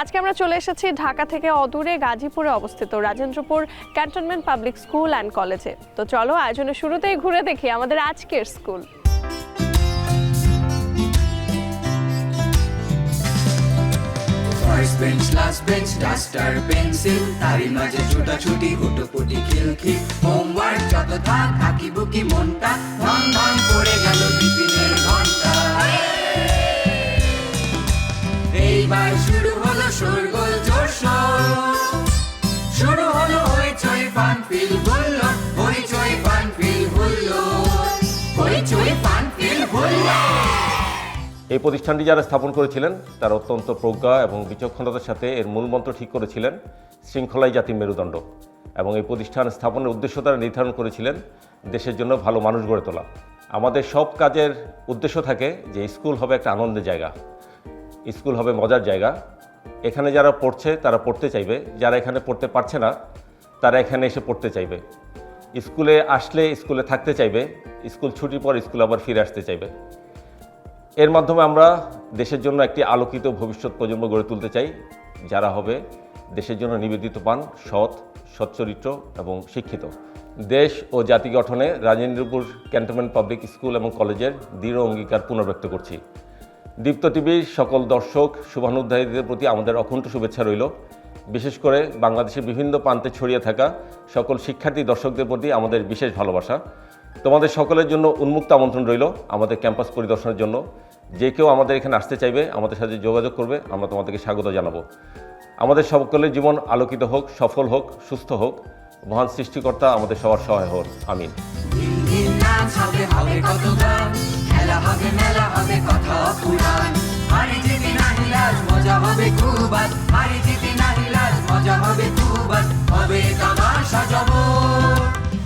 আজকে আমরা চলে এসেছি ঢাকা থেকে অদূরে গাজীপুরে অবস্থিত Rajendrapur cantonment public school and কলেজে। তো চলো, আয়োজনের শুরুতেই ঘুরে দেখি আমাদের আজকের school. First bench last bench duster pencil মাঝে খিলখিল। হোমওয়ার্ক যত থাক আঁকি বুকি মনটা, ধম ধম পড়ে গেল টিফিনের ঘণ্টা। এইবার এই প্রতিষ্ঠানটি যারা স্থাপন করেছিলেন, তারা অত্যন্ত প্রজ্ঞা এবং বিচক্ষণতার সাথে এর মূলমন্ত্র ঠিক করেছিলেন, শৃঙ্খলাই জাতির মেরুদণ্ড। এবং এই প্রতিষ্ঠান স্থাপনের উদ্দেশ্য তারা নির্ধারণ করেছিলেন, দেশের জন্য ভালো মানুষ গড়ে তোলা। আমাদের সব কাজের উদ্দেশ্য থাকে যে স্কুল হবে একটা আনন্দের জায়গা। স্কুল হবে মজার জায়গা। এখানে যারা পড়ছে, তারা পড়তে চাইবে। যারা এখানে পড়তে পারছে না, তারা এখানে এসে পড়তে চাইবে। স্কুলে আসলে স্কুলে থাকতে চাইবে। স্কুল ছুটির পর স্কুল আবার ফিরে আসতে চাইবে। এর মাধ্যমে আমরা দেশের জন্য একটি আলোকিত ভবিষ্যৎ প্রজন্ম গড়ে তুলতে চাই, যারা হবে দেশের জন্য নিবেদিত পান সৎ সচ্চরিত্র এবং শিক্ষিত। দেশ ও জাতি গঠনে রাজেন্দ্রপুর ক্যান্টনমেন্ট পাবলিক স্কুল এবং কলেজের দৃঢ় অঙ্গীকার পুনর্ব্যক্ত করছি। দীপ্ত টিভির সকল দর্শক, শুভানুধ্যায়ীদের প্রতি আমাদের অকুণ্ঠ শুভেচ্ছা রইল। বিশেষ করে বাংলাদেশের বিভিন্ন প্রান্তে ছড়িয়ে থাকা সকল শিক্ষার্থী, দর্শকদের প্রতি আমাদের বিশেষ ভালোবাসা। তোমাদের সকলের জন্য উন্মুক্ত আমন্ত্রণ রইল আমাদের ক্যাম্পাস পরিদর্শনের জন্য। যে কেউ আমাদের এখানে আসতে চাইবে, আমাদের সাথে যোগাযোগ করবে, আমরা তোমাদেরকে স্বাগত জানাব। আমাদের সকলের জীবন আলোকিত হোক, সফল হোক, সুস্থ হোক। মহান সৃষ্টিকর্তা আমাদের সবার সহায় হোক আমিন। মেলা হবে, কথা মজা হবে, খুব